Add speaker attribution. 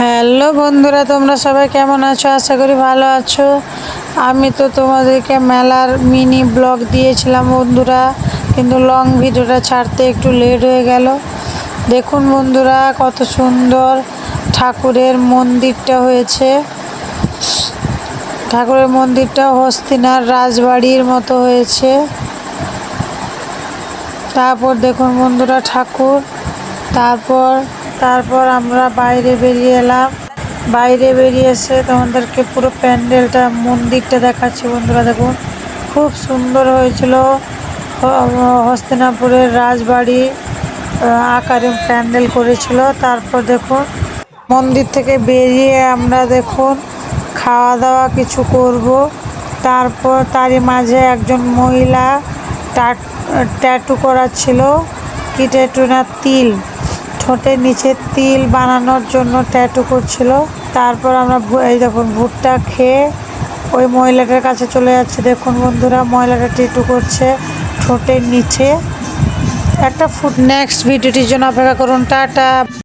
Speaker 1: Hello বন্ধুরা, তোমরা সবাই কেমন আছো? আশা করি ভালো আছো। আমি তো তোমাদেরকে মেলার মিনি ব্লগ দিয়েছিলাম বন্ধুরা, কিন্তু লং ভিডিওটা ছাড়তে একটু লেট হয়ে গেল। দেখুন বন্ধুরা, কত সুন্দর ঠাকুরের মন্দিরটা হয়েছে। ঠাকুরের মন্দিরটা হস্তিনার রাজবাড়ির মতো হয়েছে। তারপর দেখুন বন্ধুরা ঠাকুর। তারপর তারপর আমরা বাইরে বেরিয়ে এলাম। বাইরে বেরিয়ে এসে তোমাদেরকে পুরো প্যান্ডেলটা মন্দিরটা দেখাচ্ছি বন্ধুরা, দেখুন। খুব সুন্দর হয়েছিল। হস্তিনাপুরের রাজবাড়ি আকারে প্যান্ডেল করেছিল। তারপর দেখুন, মন্দির থেকে বেরিয়ে আমরা দেখুন খাওয়া দাওয়া কিছু করব। তারপর তারই মাঝে একজন মহিলা ট্যাটু করাচ্ছিল, কি ট্যাটু না তিল। ঠোঁটের নিচে তিল বানানোর জন্য ট্যাটু করছিল। তারপর আমরা এই দেখুন, ভুট্টা খেয়ে ওই মহিলাটার কাছে চলে যাচ্ছে। দেখুন বন্ধুরা, মহিলাটা ট্যাটু করছে ঠোঁটের নিচে। একটা ফুড নেক্সট ভিডিওটির জন্য অপেক্ষা করুন। টাটা।